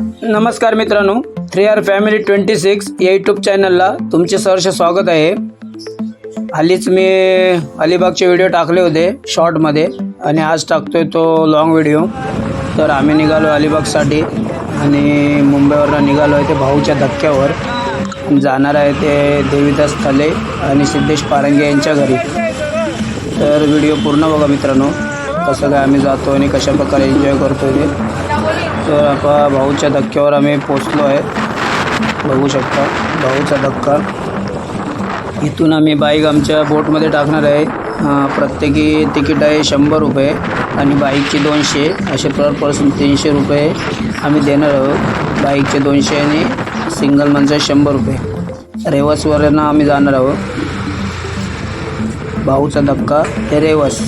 नमस्कार मित्रांनो three R family twenty six या यूट्यूब चॅनलला तुमचे सहर्ष स्वागत आहे. हल्लीच मी अलिबागचे व्हिडिओ टाकले होते शॉर्टमध्ये आणि आज टाकतोय तो लॉंग व्हिडिओ तर आम्ही निघालो अलिबागसाठी आणि मुंबईवरनं निघालो आहे ते भाऊच्या धक्क्यावर. जाणार आहे ते देवीदास थले आणि सिद्धेश पारंगे यांच्या घरी. तर व्हिडिओ पूर्ण बघा मित्रांनो कसं काय आम्ही जातो आणि कशाप्रकारे एन्जॉय करतो ते. तर आता भाऊच्या धक्क्यावर आम्ही पोचलो आहे बघू शकता भाऊचा धक्का. इथून आम्ही बाईक आमच्या बोटमध्ये टाकणार आहे. प्रत्येकी तिकीट आहे शंभर रुपये आणि बाईकचे दोनशे. असे पर पर्सन तीनशे रुपये आम्ही देणार आहोत. बाईकचे दोनशे आणि सिंगल माणसं शंभर रुपये. रेवसवरनं आम्ही जाणार आहोत. भाऊचा धक्का ते रेवस.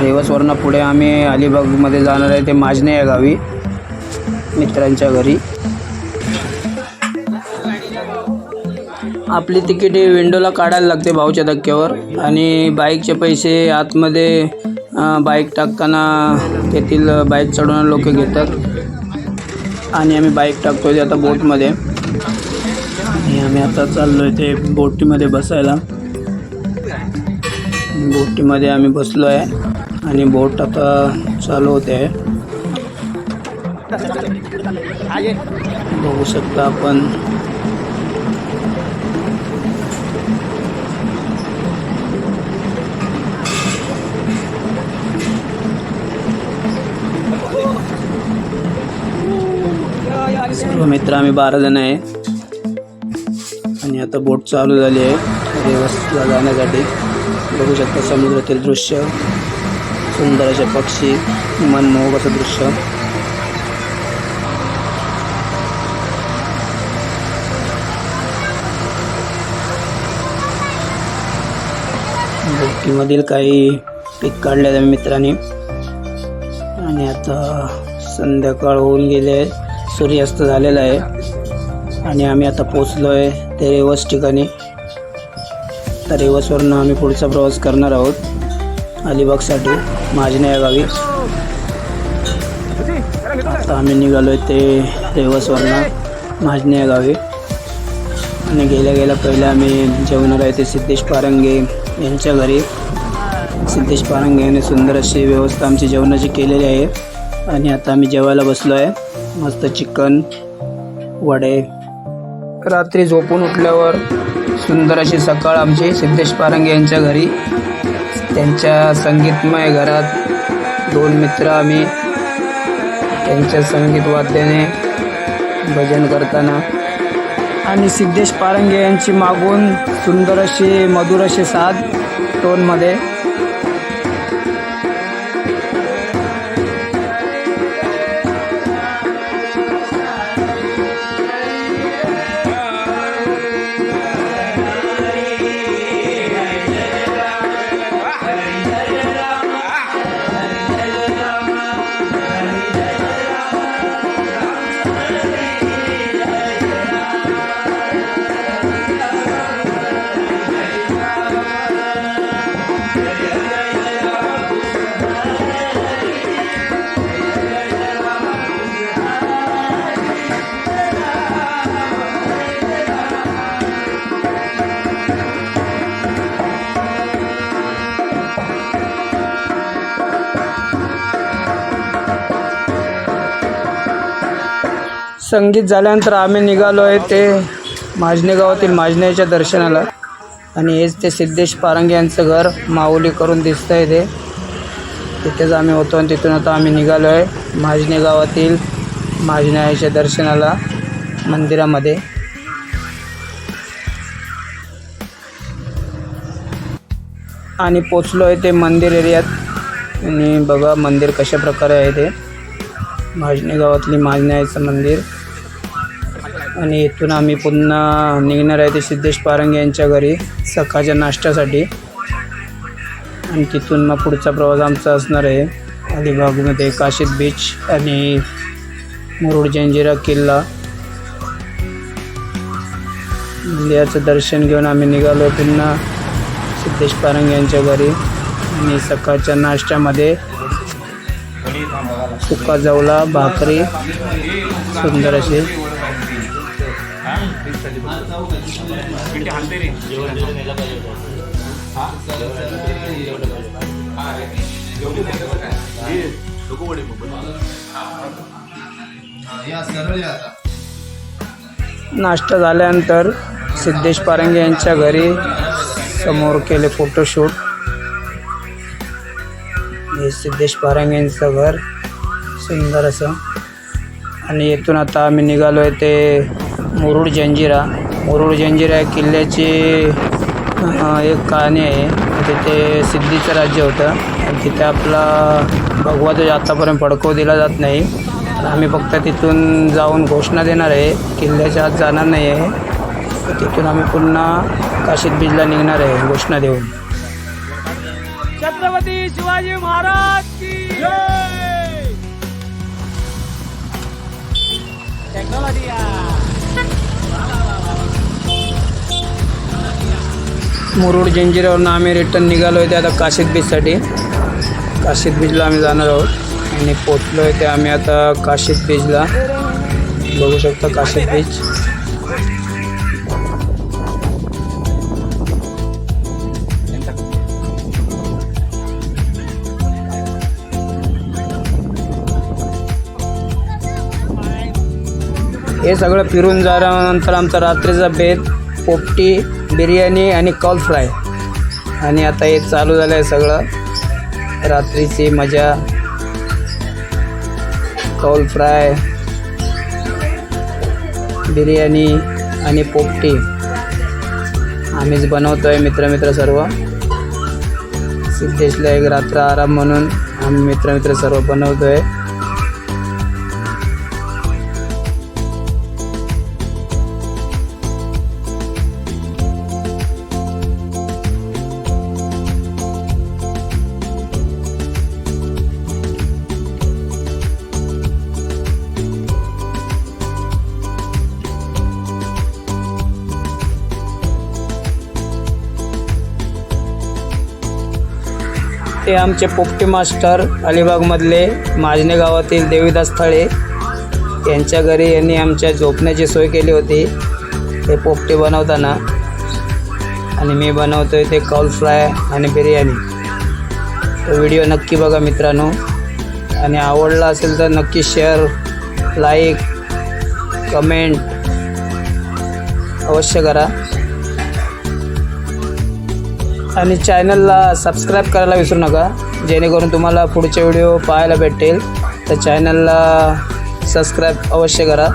रेवसवरनं पुढे आम्ही अलिबागमध्ये जाणार आहे ते माजने या गावी मित्रांच्या घरी. आपली तिकीट ही विंडोला काढायला लागते भाऊच्या धक्क्यावर आणि बाईकचे पैसे आतमध्ये बाईक टाकताना तेथील बाईक चढवणं लोक घेतात. आणि आम्ही बाईक टाकतो ते आता बोटमध्ये. आणि आम्ही आता चाललो आहे ते बोटीमध्ये बसायला. बोटीमध्ये आम्ही बसलो आहे आणि बोट आता चालू होते. आहे बघू शकता आपण. सर्व मित्र आम्ही बारा जण आहे. आणि आता बोट चालू झाली आहे. रेवसला जाण्यासाठी बघू शकता समुद्रातील दृश्य. सुंदर असे पक्षी मनमोहक असं दृश्य. बोटीमधील काही पीक काढले मित्रांनी. आणि आता संध्याकाळ होऊन गेले सूर्यास्त झालेला आहे. आणि आम्ही आता पोचलो आहे ते रेवस ठिकाणी. तर रेवसवरनं आम्ही पुढचा प्रवास करणार आहोत. अलिबागसाठी. माझी नाही गावी. आता आम्ही निघालो आहे ते रेवसवरनं माझी या गावी. आणि गेल्या गेल्या पहिले आम्ही जेवणार आहे ते सिद्धेश पारंगे यांच्या घरी. सिद्धेश पारंगे यांनी सुंदर अशी व्यवस्था आमची जेवणाची केलेली आहे. आणि आता आम्ही जेवायला बसलो आहे मस्त चिकन वडे. रात्री झोपून उठल्यावर सुंदर अशी सकाळ आमची सिद्धेश पारंगे यांच्या घरी. त्यांच्या संगीतमय घरात दोन मित्र आम्ही त्यांच्या संगीत वाद्याने भजन करताना. आणि सिद्धेश पारंगे यांची मागून सुंदर अशी मधुर अशी साथ टोनमध्ये संगीत झाल्यानंतर आम्ही निघालो आहे ते माजने गावातील माजनेच्या दर्शनाला. आणि हेच ते सिद्धेश पारंगे यांचं घर माऊली करून दिसतं आहे ते. तिथेच आम्ही होतो आणि तिथून आता आम्ही निघालो आहे माजने गावातील माजनाच्या दर्शनाला मंदिरामध्ये. आणि पोचलो आहे ते मंदिर एरियात. आणि बघा मंदिर कशा प्रकारे आहे ते. माजने गावातली माजनाईचं मंदिर. आणि इथून आम्ही पुन्हा निघणार आहे ते सिद्धेश पारंग यांच्या घरी सकाळच्या नाश्त्यासाठी. आणि तिथून मग पुढचा प्रवास आमचा असणार आहे अलिबागमध्ये काशीद बीच आणि मुरुड जंजिरा किल्ला. याचं दर्शन घेऊन आम्ही निघालो पुन्हा सिद्धेश पारंग यांच्या घरी. आणि सकाळच्या नाश्त्यामध्ये सुका जवला भाकरी सुंदर अशी नाश्ता झाल्यानंतर सिद्धेश पारंगे यांच्या घरी समोर केले फोटोशूट. हे सिद्धेश पारंगे यांचं घर सुंदर असं. आणि येथून आता आम्ही निघालो आहे ते मुरुड जंजिरा. मुरुड जंजिरा या किल्ल्याची एक कहाणी आहे. तिथे सिद्धीचं राज्य होतं. आणि तिथे आपला भगवा ध्वज आत्तापर्यंत फडकव दिला जात नाही. तर आम्ही फक्त तिथून जाऊन घोषणा देणार आहे. किल्ल्याच्या आत जाणार नाही आहे. तिथून आम्ही पुन्हा काशीत बीजला निघणार आहे घोषणा देऊन. छत्रपती शिवाजी महाराज की टेक्नॉलॉजी मुरुड जंजिरावरून आम्ही रिटर्न निघालो आहे ते आता काशीद बीचसाठी काशीद बीचला आम्ही जाणार आहोत. आणि पोचलो आहे ते आम्ही आता काशीद बीचला बघू शकता काशीद बीच हे सगळं फिरून झाल्यानंतर आमचा रात्रीचा बेत पोपटी बिर्याणी आणि कॉल फ्राय आणि आता हे चालू झालं आहे सगळं. रात्रीची मजा. कॉल फ्राय बिर्याणी आणि पोपटी. आम्हीच बनवतो आहे मित्रमित्र सर्व. सिद्धेशला एक रात्र आराम म्हणून आम्ही मित्रमित्र सर्व बनवतो आहे ते आमचे पोपटी मास्टर अलिबागमधले माजने गावातील देवीदास थळे. यांच्या घरी यांनी आमच्या झोपण्याची सोय केली होती. ते पोपटे बनवताना. आणि मी बनवतो आहे ते कॉल फ्राय आणि बिर्याणी. तो व्हिडिओ नक्की बघा मित्रांनो. आणि आवडला असेल तर नक्की शेअर लाईक कमेंट अवश्य करा. आणि चॅनलला सबस्क्राईब करायला विसरू नका. जेणेकरून तुम्हाला पुढचे व्हिडिओ पाहायला भेटेल तर चॅनलला सबस्क्राईब अवश्य करा.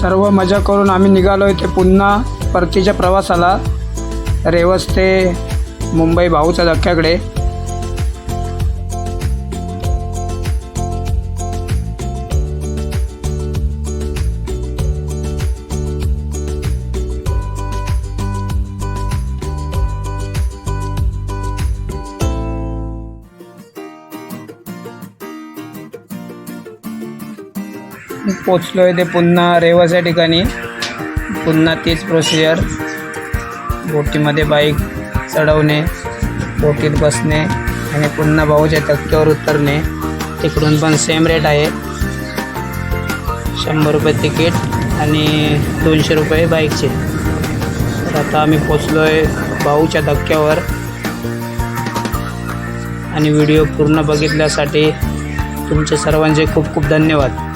सर्व मजा करून आम्ही निघालो इथे पुन्हा परतीच्या प्रवासाला. रेवस ते मुंबई भाऊच्या धक्क्याकडे. पोचलो आहे ते पुन्हा रेवाच्या ठिकाणी. पुन्हा तीच प्रोसिजर बोटीमध्ये बाईक चढवणे बोटीत बसणे आणि पुन्हा भाऊच्या धक्क्यावर उतरणे. तिकडून पण सेम रेट आहे. शंभर रुपये तिकीट आणि दोनशे रुपये बाईकचे. तर आता आम्ही पोचलो आहे भाऊच्या धक्क्यावर. आणि व्हिडिओ पूर्ण बघितल्यासाठी तुमचे सर्वांचे खूप खूप धन्यवाद.